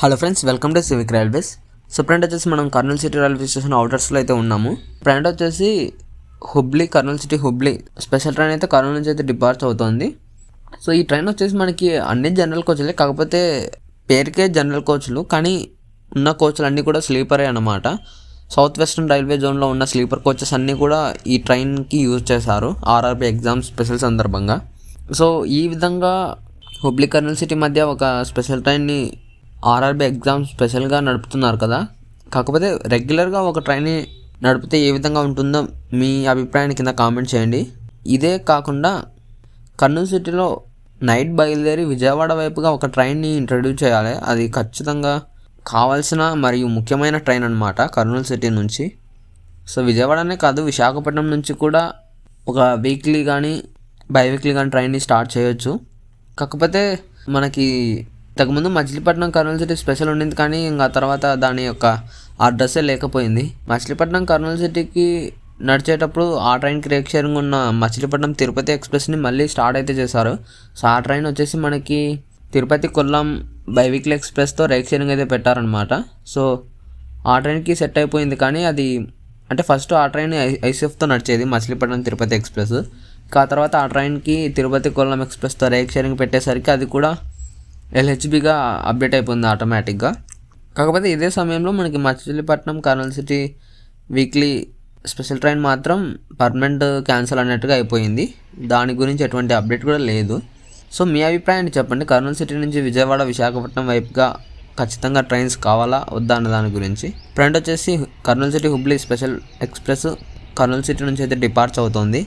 Hello friends welcome to civic railways so friend వచ్చేసి మనం Kurnool city railway station అవుటర్స్లో అయితే ఉన్నాము. ఫ్రెండ్ వచ్చేసి Hubli Kurnool city Hubli special train అయితే కర్నూలు నుంచి అయితే డిపార్చ్ అవుతుంది. సో ఈ ట్రైన్ వచ్చేసి మనకి అన్ని జనరల్ కోచ్లే కాకపోతే పేరుకే జనరల్ కోచ్లు కానీ ఉన్న కోచ్లు అన్నీ కూడా స్లీపరే అనమాట సౌత్ వెస్ట్రన్ రైల్వే జోన్లో ఉన్న స్లీపర్ కోచెస్ అన్నీ కూడా ఈ ట్రైన్కి యూజ్ చేశారు ఆర్ఆర్బి ఎగ్జామ్ స్పెషల్ సందర్భంగా. సో ఈ విధంగా హుబ్లీ కర్నూలు సిటీ మధ్య ఒక స్పెషల్ ట్రైన్ని ఆర్ఆర్బీ ఎగ్జామ్ స్పెషల్గా నడుపుతున్నారు కదా. కాకపోతే రెగ్యులర్గా ఒక ట్రైన్ని నడిపితే ఏ విధంగా ఉంటుందో మీ అభిప్రాయాన్ని కింద కామెంట్ చేయండి. ఇదే కాకుండా కర్నూలు సిటీలో నైట్ బయలుదేరి విజయవాడ వైపుగా ఒక ట్రైన్ని ఇంట్రడ్యూస్ చేయాలి. అది ఖచ్చితంగా కావాల్సిన మరియు ముఖ్యమైన ట్రైన్ అనమాట కర్నూలు సిటీ నుంచి. సో విజయవాడనే కాదు విశాఖపట్నం నుంచి కూడా ఒక వీక్లీ కానీ బై వీక్లీ కానీ ట్రైన్ని స్టార్ట్ చేయొచ్చు. కాకపోతే మనకి ఇంతకుముందు మచిలీపట్నం కర్నూలు సిటీ స్పెషల్ ఉండింది కానీ ఇంకా తర్వాత దాని యొక్క ఆ అడ్రస్సే లేకపోయింది. మచిలీపట్నం కర్నూలు సిటీకి నడిచేటప్పుడు ఆ ట్రైన్కి రేక్ షేరింగ్ ఉన్న మచిలీపట్నం తిరుపతి ఎక్స్ప్రెస్ని మళ్ళీ స్టార్ట్ అయితే చేశారు. సో ఆ ట్రైన్ వచ్చేసి మనకి తిరుపతి కొల్లం బైవీక్లీ ఎక్స్ప్రెస్తో రేక్ షేరింగ్ అయితే పెట్టారనమాట సో ఆ ట్రైన్కి సెట్ అయిపోయింది కానీ అది అంటే ఫస్ట్ ఆ ట్రైన్ ఐసీఎఫ్తో నడిచేది మచిలీపట్నం తిరుపతి ఎక్స్ప్రెస్. ఇంకా ఆ తర్వాత ఆ ట్రైన్కి తిరుపతి కొల్లం ఎక్స్ప్రెస్తో రేక్ షేరింగ్ పెట్టేసరికి అది కూడా ఎల్హెచ్బిగా అప్డేట్ అయిపోయింది ఆటోమేటిక్గా కాకపోతే ఇదే సమయంలో మనకి Machilipatnam Kurnool city weekly special train మాత్రం పర్మనెంట్ క్యాన్సిల్ అన్నట్టుగా అయిపోయింది. దాని గురించి ఎటువంటి అప్డేట్ కూడా లేదు. సో మీ అభిప్రాయాన్ని చెప్పండి? కర్నూలు సిటీ నుంచి విజయవాడ విశాఖపట్నం వైపుగా ఖచ్చితంగా ట్రైన్స్ కావాలా వద్దా అన్న దాని గురించి. ఫ్రెండ్ వచ్చేసి Kurnool city Hubli special express Kurnool city నుంచి అయితే డిపార్చ్ అవుతుంది.